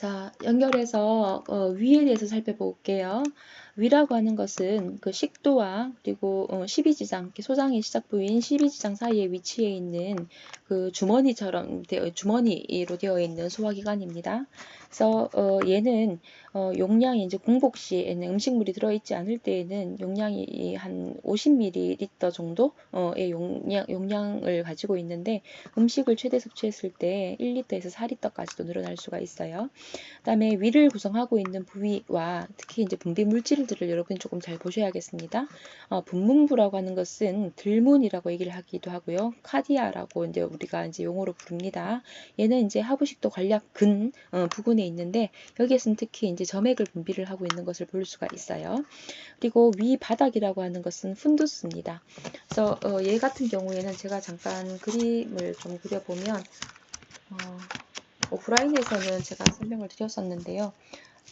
자, 연결해서 어, 위에 대해서 살펴볼게요. 위라고 하는 것은 그 식도와 그리고 어, 12지장, 소장의 시작 부위인 12지장 사이에 위치해 있는 그 주머니처럼 되어, 주머니로 되어 있는 소화기관입니다. 그래서 어, 얘는 어, 용량이 이제 공복 시에는 음식물이 들어있지 않을 때에는 용량이 한 50ml 정도의 용량, 용량을 가지고 있는데 음식을 최대 섭취했을 때 1리터에서 4리터까지도 늘어날 수가 있어요. 그 다음에 위를 구성하고 있는 부위와 특히 이제 분비 물질들을 여러분이 조금 잘 보셔야겠습니다. 어, 분문부라고 하는 것은 들문이라고 얘기를 하기도 하고요. 카디아라고 이제 우리가 이제 용어로 부릅니다. 얘는 이제 하부식도 관략 근 어, 부근에 있는데 여기에서는 특히 이제 점액을 분비를 하고 있는 것을 볼 수가 있어요. 그리고 위 바닥이라고 하는 것은 푼두스입니다. 그래서 어, 얘 같은 경우에는 제가 잠깐 그림을 좀 그려보면 어, 오프라인에서는 제가 설명을 드렸었는데요.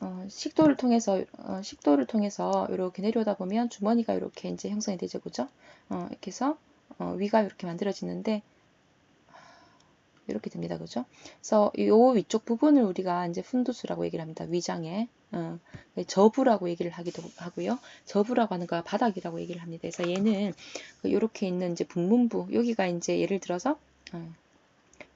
어, 식도를 통해서 어, 식도를 통해서 이렇게 내려오다 보면 주머니가 이렇게 이제 형성이 되죠, 그죠? 어, 이렇게 해서 어, 위가 이렇게 만들어지는데 이렇게 됩니다, 그죠? 그래서 이 위쪽 부분을 우리가 이제 푼두스라고 얘기를 합니다. 위장에 어, 저부라고 얘기를 하기도 하고요. 저부라고 하는 거 바닥이라고 얘기를 합니다. 그래서 얘는 이렇게 있는 이제 분문부 여기가 이제 예를 들어서 어,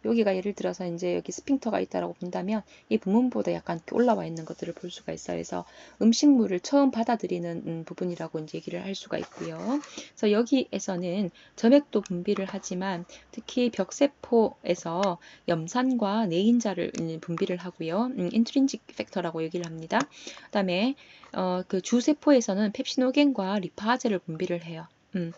여기가 예를 들어서 이제 여기 스핑터가 있다라고 본다면 이 부문보다 약간 올라와 있는 것들을 볼 수가 있어요. 그래서 음식물을 처음 받아들이는 음, 부분이라고 이제 얘기를 할 수가 있고요. 그래서 여기에서는 점액도 분비를 하지만 특히 벽세포에서 염산과 내인자를 음, 분비를 하고요. 음, 인트린직 팩터라고 얘기를 합니다. 그다음에 어, 그 주세포에서는 펩시노겐과 리파제를 분비를 해요. 음.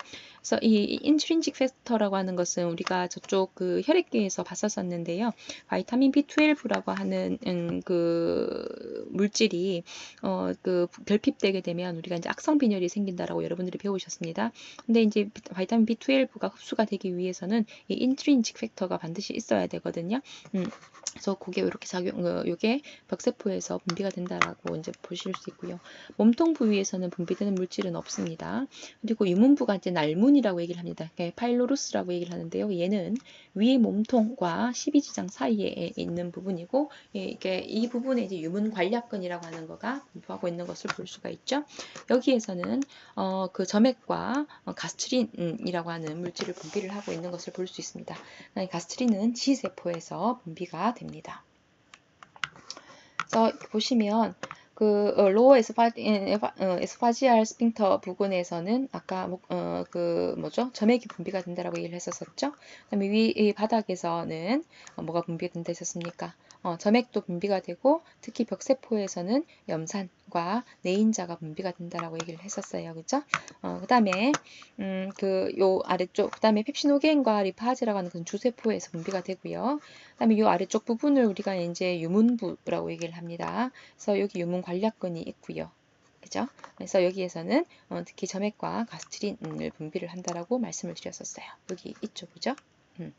그래서 이 인트린직 팩터라고 하는 것은 우리가 저쪽 그 혈액계에서 봤었었는데요. 바이타민 B12라고 하는 음, 그 물질이 어, 그 결핍되게 되면 우리가 이제 악성 빈혈이 생긴다라고 여러분들이 배우셨습니다. 근데 이제 바이타민 B12가 흡수가 되기 위해서는 이 인트린직 팩터가 반드시 있어야 되거든요. 음. 그래서 그게 이렇게 작용, 어, 이게 벽세포에서 분비가 된다라고 이제 보실 수 있고요. 몸통 부위에서는 분비되는 물질은 없습니다. 그리고 유문부가 이제 날문 이라고 얘기를 합니다. 파일로루스라고 얘기를 하는데요. 얘는 위 몸통과 12지장 사이에 있는 부분이고 이게 이 부분에 이제 유문 관략근이라고 하는 거가 분포하고 있는 것을 볼 수가 있죠. 여기에서는 어, 그 점액과 어, 가스트린이라고 하는 물질을 분비를 하고 있는 것을 볼 수 있습니다. 가스트린은 지세포에서 분비가 됩니다. 보시면 그 어, 로어 에스파, 어, 에스파지알 스핑터 부근에서는 아까 뭐, 어, 그 뭐죠 점액이 분비가 된다라고 얘기를 했었었죠. 그다음에 위 바닥에서는 어, 뭐가 분비가 된다 했었습니까? 어, 점액도 분비가 되고 특히 벽세포에서는 염산과 내인자가 분비가 된다라고 얘기를 했었어요. 그죠? 어, 그 다음에 음, 그 요 아래쪽 그 다음에 펩시노겐과 리파즈라고 하는 그 주세포에서 분비가 되고요. 그 다음에 요 아래쪽 부분을 우리가 이제 유문부라고 얘기를 합니다. 그래서 여기 유문 관략근이 있고요. 그죠? 그래서 여기에서는 어, 특히 점액과 가스트린을 분비를 한다라고 말씀을 드렸었어요. 여기 있죠, 그죠? 음.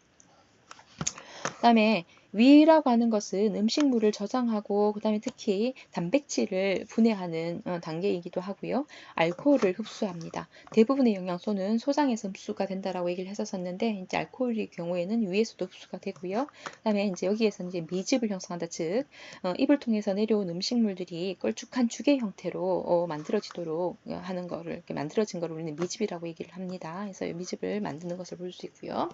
그 다음에 위라고 하는 것은 음식물을 저장하고 그 다음에 특히 단백질을 분해하는 어, 단계이기도 하고요. 알코올을 흡수합니다. 대부분의 영양소는 소장에서 흡수가 된다라고 얘기를 했었었는데 이제 알코올의 경우에는 위에서도 흡수가 되고요. 그 다음에 이제 여기에서 이제 미즙을 형성한다 즉 어, 입을 통해서 내려온 음식물들이 걸쭉한 주개 형태로 어, 만들어지도록 하는 거를 이렇게 만들어진 걸 우리는 미즙이라고 얘기를 합니다. 그래서 미즙을 만드는 것을 볼 수 있고요.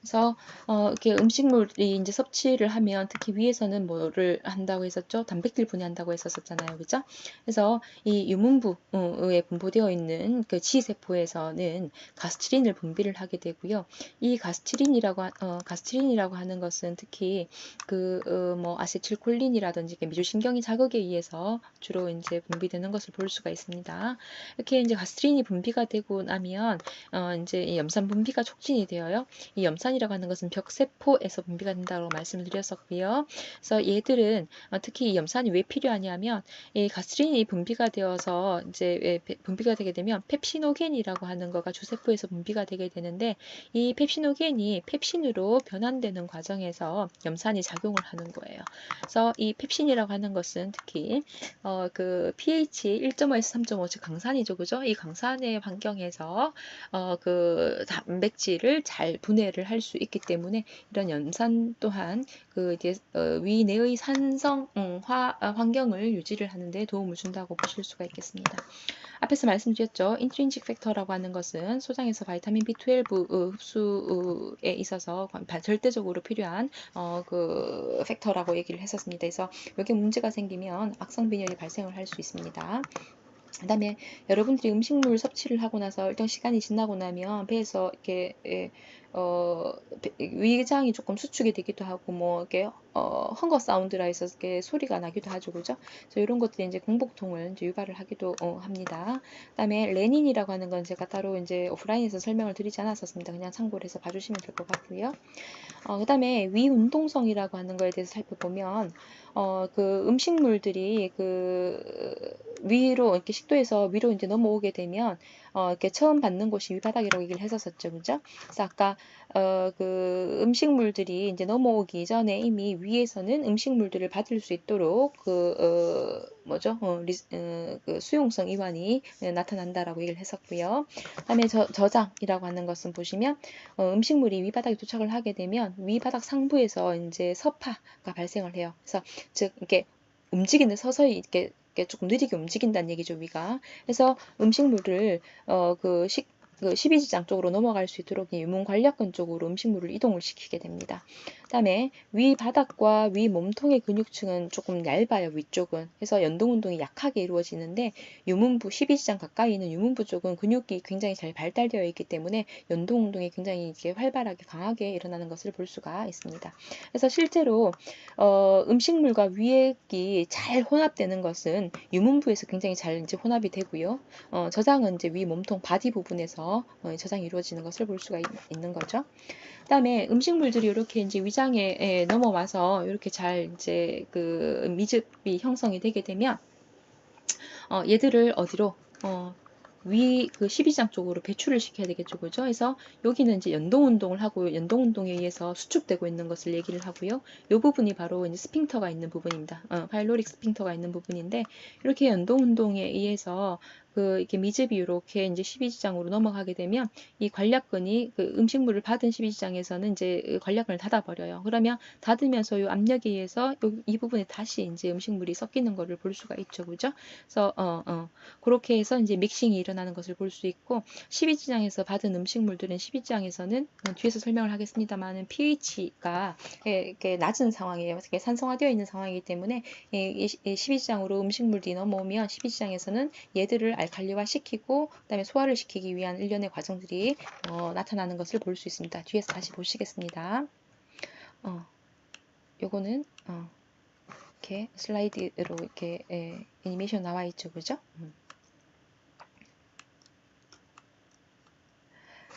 그래서 어, 이렇게 음식물이 이제 섭취를 하면 특히 위에서는 뭐를 한다고 했었죠? 단백질 분해한다고 했었잖아요, 그죠? 그래서 이 유문부에 분포되어 있는 그 지세포에서는 가스트린을 분비를 하게 되고요. 이 가스트린이라고 어, 가스트린이라고 하는 것은 특히 그뭐 어, 아세틸콜린이라든지 미주신경이 자극에 의해서 주로 이제 분비되는 것을 볼 수가 있습니다. 이렇게 이제 가스트린이 분비가 되고 나면 어, 이제 염산 분비가 촉진이 되어요. 이 염산 염산이라고 하는 것은 벽세포에서 분비가 된다고 말씀을 드렸었고요. 그래서 얘들은 어, 특히 이 염산이 왜 필요하냐면 이 가스린이 분비가 되어서 이제 분비가 되게 되면 펩시노겐이라고 하는 거가 주세포에서 분비가 되게 되는데 이 펩시노겐이 펩신으로 변환되는 과정에서 염산이 작용을 하는 거예요. 그래서 이 펩신이라고 하는 것은 특히 어, 그 pH 1.5에서 3.5 즉 강산이죠, 그죠? 이 강산의 환경에서 어, 그 단백질을 잘 분해를 할할 수 있기 때문에 이런 염산 또한 그 이제 어, 위 내의 산성화 음, 아, 환경을 유지를 하는데 도움을 준다고 보실 수가 있겠습니다. 앞에서 말씀드렸죠. 인트린식 팩터라고 하는 것은 소장에서 바이타민 B12 어, 흡수에 있어서 절대적으로 필요한 어, 그 팩터라고 얘기를 했었습니다. 그래서 여기 문제가 생기면 악성 빈혈이 발생을 할 수 있습니다. 그 다음에 여러분들이 음식물 섭취를 하고 나서 일정 시간이 지나고 나면 배에서 이렇게 예, 어, 위장이 조금 수축이 되기도 하고 뭐 이렇게 어, 헝거 사운드라 해서 소리가 나기도 하죠, 그죠? 그래서 이런 것들이 이제 공복통을 이제 유발을 하기도 어, 합니다. 그 다음에 레닌이라고 하는 건 제가 따로 이제 오프라인에서 설명을 드리지 않았었습니다. 그냥 참고를 해서 봐주시면 될 것 같고요. 어, 그 다음에 위운동성이라고 하는 거에 대해서 살펴보면 어, 그 음식물들이 그 위로 이렇게 식도에서 위로 이제 넘어오게 되면 어, 이렇게 처음 받는 곳이 위바닥이라고 얘기를 했었었죠. 그죠? 그래서 아까 어, 그 음식물들이 이제 넘어오기 전에 이미 위 에서는 음식물들을 받을 수 있도록 그 어, 뭐죠? 어, 리, 어, 그 수용성 이완이 나타난다라고 얘기를 했었고요. 그다음에 저, 저장이라고 하는 것은 보시면 어, 음식물이 위바닥에 도착을 하게 되면 위바닥 상부에서 이제 서파가 발생을 해요. 그래서 즉 이렇게 움직이는 서서히 이렇게 조금 느리게 움직인다는 얘기죠 위가. 그래서 음식물을 어그 식, 그 12지장 쪽으로 넘어갈 수 있도록 유문 관략근 쪽으로 음식물을 이동을 시키게 됩니다. 그다음에 위 바닥과 위 몸통의 근육층은 조금 얇아요 위쪽은 그래서 연동 운동이 약하게 이루어지는데 유문부 12지장 가까이 있는 유문부 쪽은 근육이 굉장히 잘 발달되어 있기 때문에 연동 운동이 굉장히 이렇게 활발하게 강하게 일어나는 것을 볼 수가 있습니다. 그래서 실제로 어, 음식물과 위액이 잘 혼합되는 것은 유문부에서 굉장히 잘 이제 혼합이 되고요. 어, 저장은 이제 위 몸통 바디 부분에서 어, 저장이 이루어지는 것을 볼 수가 있, 있는 거죠. 그 다음에 음식물들이 이렇게 이제 위장 에 넘어와서 이렇게 잘 이제 그 미즙이 형성이 되게 되면 어, 얘들을 어디로 어, 위그 12장 쪽으로 배출을 시켜야 되겠죠. 그죠? 그래서 여기는 이제 연동 운동을 하고 연동 운동에 의해서 수축되고 있는 것을 얘기를 하고요. 이 부분이 바로 이제 스핑터가 있는 부분입니다. 어, 파일로릭 스핑터가 있는 부분인데 이렇게 연동 운동에 의해서 그 이렇게 미즙이 이렇게 이제 12지장으로 넘어가게 되면 이 관략근이 그 음식물을 받은 12지장에서는 이제 그 관략근을 닫아 버려요. 그러면 닫으면서 이 압력에 의해서 이 부분에 다시 이제 음식물이 섞이는 것을 볼 수가 있죠. 그죠? 그래서 어, 어. 그렇게 해서 이제 믹싱이 일어나는 것을 볼 수 있고 12지장에서 받은 음식물들은 12지장에서는 어, 뒤에서 설명을 하겠습니다만은 pH가 이렇게 낮은 상황이에요. 이렇게 산성화되어 있는 상황이기 때문에 12지장으로 음식물이 넘어오면 12지장에서는 얘들을 알 알칼리화 시키고 그다음에 소화를 시키기 위한 일련의 과정들이 어, 나타나는 것을 볼 수 있습니다. 뒤에서 다시 보시겠습니다. 어, 요거는 어, 이렇게 슬라이드로 이렇게 예, 애니메이션 나와 있죠, 그죠? 음.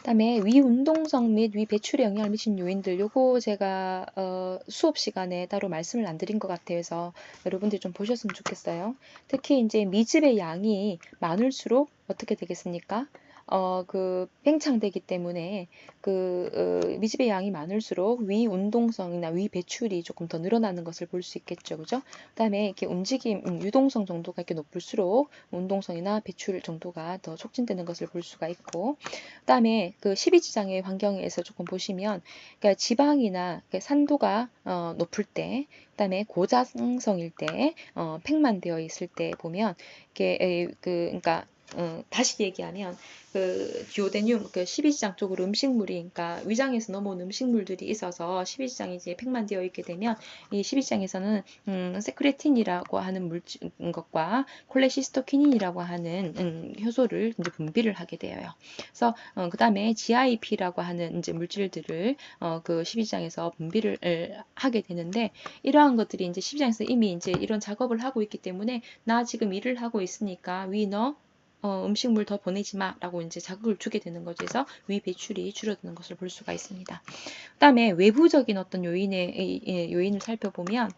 그다음에 위 운동성 및 위 배출에 영향을 미친 요인들 요거 제가 어, 수업 시간에 따로 말씀을 안 드린 것 같아서 여러분들이 좀 보셨으면 좋겠어요. 특히 이제 미즙의 양이 많을수록 어떻게 되겠습니까? 어, 그 팽창되기 때문에 그 어, 미집의 양이 많을수록 위 운동성이나 위 배출이 조금 더 늘어나는 것을 볼 수 있겠죠, 그죠? 그다음에 이렇게 움직임 음, 유동성 정도가 이렇게 높을수록 운동성이나 배출 정도가 더 촉진되는 것을 볼 수가 있고, 그다음에 그 12지장의 환경에서 조금 보시면, 그러니까 지방이나 산도가 어, 높을 때, 그다음에 고자성일 때, 어, 팽만 되어 있을 때 보면 이게 에, 그 그러니까 어, 다시 얘기하면 그 디오데늄 그 12지장 쪽으로 음식물이 그러니까 위장에서 넘어온 음식물들이 있어서 12지장이 이제 팽만되어 있게 되면 이 12지장에서는 음, 세크레틴이라고 하는 물질 것과 콜레시스토키닌이라고 하는 음, 효소를 이제 분비를 하게 되어요. 그래서 어, 그다음에 GIP라고 하는 이제 물질들을 어, 그 12지장에서 분비를 하게 되는데 이러한 것들이 이제 12지장에서 이미 이제 이런 작업을 하고 있기 때문에 나 지금 일을 하고 있으니까 위너 어, 음식물 더 보내지 마라고 이제 자극을 주게 되는 거죠. 그래서 위 배출이 줄어드는 것을 볼 수가 있습니다. 그다음에 외부적인 어떤 요인의 요인을 살펴보면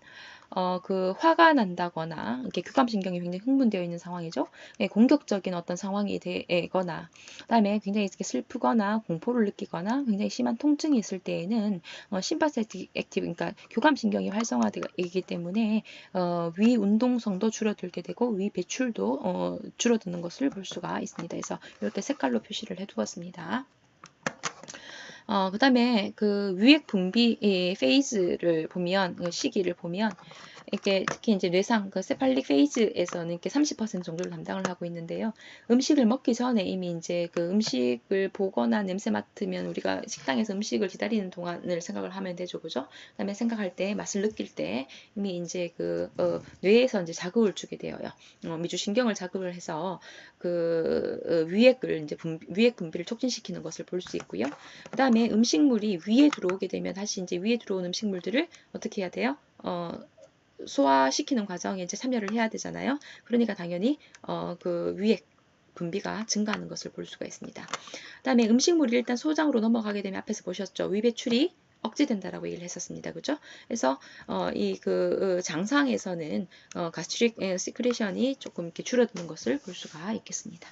어, 그 화가 난다거나 이렇게 교감신경이 굉장히 흥분되어 있는 상황이죠. 예, 공격적인 어떤 상황이 되거나, 그다음에 굉장히 이렇게 슬프거나 공포를 느끼거나 굉장히 심한 통증이 있을 때에는 어, 심파세틱 액티브, 그러니까 교감신경이 활성화되기 때문에 어, 위 운동성도 줄어들게 되고 위 배출도 어, 줄어드는 것을 볼 수가 있습니다. 그래서 이렇게 색깔로 표시를 해두었습니다. 어, 그 다음에 그 위액 분비 페이즈를 보면, 그 시기를 보면, 이렇게 특히 이제 뇌상 그 세팔릭 페이즈에서는 이렇게 30% 정도를 담당을 하고 있는데요. 음식을 먹기 전에 이미 이제 그 음식을 보거나 냄새 맡으면 우리가 식당에서 음식을 기다리는 동안을 생각을 하면 되죠, 그죠? 그다음에 생각할 때 맛을 느낄 때 이미 이제 그 어, 뇌에서 이제 자극을 주게 되어요. 어, 미주신경을 자극을 해서 그 어, 위액을 이제 분비, 위액 분비를 촉진시키는 것을 볼 수 있고요. 그다음에 음식물이 위에 들어오게 되면 다시 이제 위에 들어온 음식물들을 어떻게 해야 돼요? 어, 소화시키는 과정에 이제 참여를 해야 되잖아요. 그러니까 당연히 어, 그 위액 분비가 증가하는 것을 볼 수가 있습니다. 그 다음에 음식물이 일단 소장으로 넘어가게 되면 앞에서 보셨죠. 위배출이 억제된다라고 얘기를 했었습니다. 그죠? 그래서 어, 이그 어, 장상에서는 어, 가스트릭 시크레션이 조금 이렇게 줄어드는 것을 볼 수가 있겠습니다.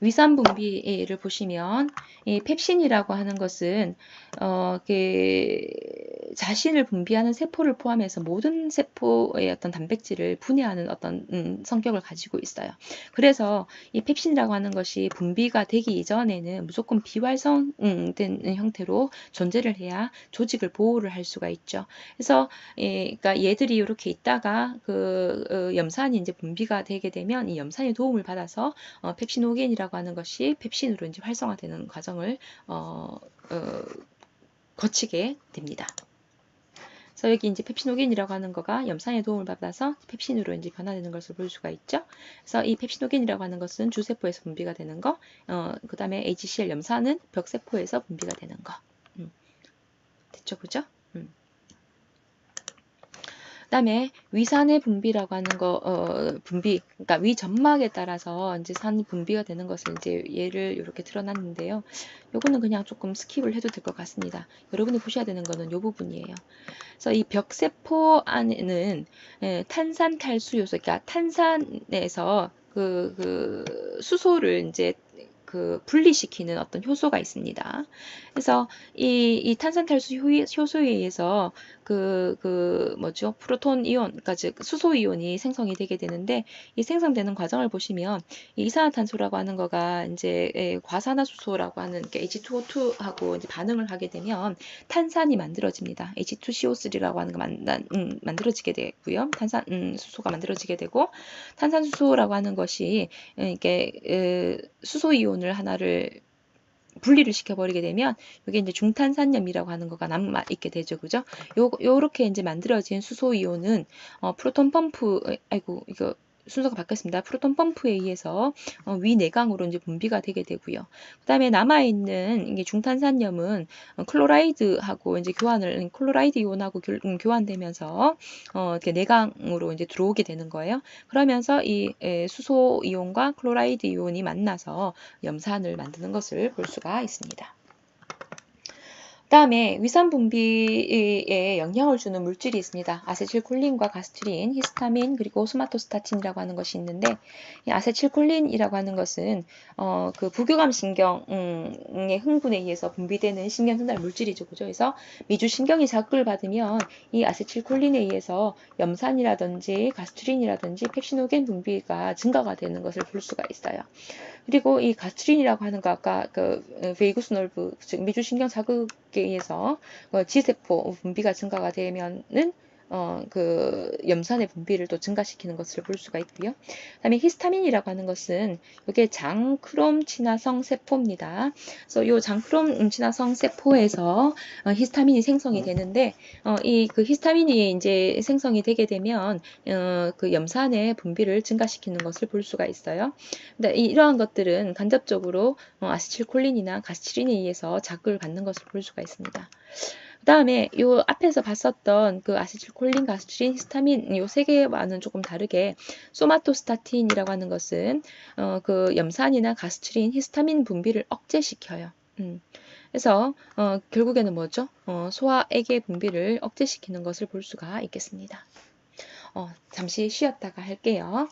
위산 분비를 보시면 이 펩신이라고 하는 것은 어, 그 자신을 분비하는 세포를 포함해서 모든 세포의 어떤 단백질을 분해하는 어떤 음, 성격을 가지고 있어요. 그래서 이 펩신이라고 하는 것이 분비가 되기 이전에는 무조건 비활성된 형태로 존재를 해야 조직을 보호를 할 수가 있죠. 그래서 예, 그러니까 얘들이 이렇게 있다가 그 어, 염산이 이제 분비가 되게 되면 이 염산의 도움을 받아서 어, 펩신오겐이라고 하는 것이 펩신으로 이제 활성화되는 과정을 어, 어, 거치게 됩니다. 그래서 여기 이제 펩시노겐이라고 하는 거가 염산의 도움을 받아서 펩신으로 이제 변화되는 것을 볼 수가 있죠. 그래서 이 펩시노겐이라고 하는 것은 주세포에서 분비가 되는 거, 어, 그 다음에 HCl 염산은 벽세포에서 분비가 되는 거. 음. 됐죠, 그죠? 음. 그다음에 위산의 분비라고 하는 거 어, 분비 그러니까 위 점막에 따라서 이제 산 분비가 되는 것을 이제 예를 이렇게 드러났는데요. 요거는 그냥 조금 스킵을 해도 될 것 같습니다. 여러분이 보셔야 되는 거는 요 부분이에요. 그래서 이 벽세포 안에는 예, 탄산 탈수 요소 그러니까 탄산에서 그, 그 수소를 이제 그 분리시키는 어떤 효소가 있습니다. 그래서 이, 이 탄산탈수 효소에 의해서 그, 그, 뭐죠? 프로톤 이온, 그러니까 즉, 수소 이온이 생성이 되게 되는데, 이 생성되는 과정을 보시면, 이 이산화탄소라고 하는 거가 이제 예, 과산화수소라고 하는 H2O2하고 이제 반응을 하게 되면 탄산이 만들어집니다. H2CO3라고 하는 거 만, 음, 만들어지게 되고요. 탄산, 음, 수소가 만들어지게 되고, 탄산수소라고 하는 것이, 이게, 에, 수소 이온을 하나를 분리를 시켜버리게 되면 이게 이제 중탄산염이라고 하는 거가 남아 있게 되죠, 그죠? 요 요렇게 이제 만들어진 수소 이온은 어, 프로톤 펌프, 아이고 이거 순서가 바뀌었습니다. 프로톤 펌프에 의해서 어, 위내강으로 이제 분비가 되게 되고요. 그다음에 남아 있는 이게 중탄산염은 어, 클로라이드하고 이제 교환을 클로라이드 이온하고 교, 음, 교환되면서 어, 이렇게 내강으로 이제 들어오게 되는 거예요. 그러면서 이 에, 수소 이온과 클로라이드 이온이 만나서 염산을 만드는 것을 볼 수가 있습니다. 다음에 위산 분비에 영향을 주는 물질이 있습니다. 아세틸콜린과 가스트린, 히스타민, 그리고 소마토스타틴이라고 하는 것이 있는데 이 아세틸콜린이라고 하는 것은 어, 그 부교감 신경의 흥분에 의해서 분비되는 신경 전달 물질이죠. 그죠? 그래서 미주 신경이 자극을 받으면 이 아세틸콜린에 의해서 염산이라든지 가스트린이라든지 펩시노겐 분비가 증가가 되는 것을 볼 수가 있어요. 그리고 이 가스트린이라고 하는 거 아까 그 베이구스 놀브 즉 미주 신경 자극 에 의해서 어, 지세포 분비가 증가가 되면은 어, 그 염산의 분비를 또 증가시키는 것을 볼 수가 있고요. 그다음에 히스타민이라고 하는 것은 이게 장크롬 친화성 세포입니다. 그래서 이 장크롬 친화성 세포에서 어, 히스타민이 생성이 되는데 어, 이 그 히스타민이 이제 생성이 되게 되면 어, 그 염산의 분비를 증가시키는 것을 볼 수가 있어요. 근데 이러한 것들은 간접적으로 어, 아시틸콜린이나 가스치린에 의해서 자극을 받는 것을 볼 수가 있습니다. 그 다음에 요 앞에서 봤었던 그 아세틸콜린, 가스트린, 히스타민 요 세 개와는 조금 다르게 소마토스타틴이라고 하는 것은 어, 그 염산이나 가스트린, 히스타민 분비를 억제시켜요. 음. 그래서 어, 결국에는 뭐죠? 어, 소화액의 분비를 억제시키는 것을 볼 수가 있겠습니다. 어, 잠시 쉬었다가 할게요.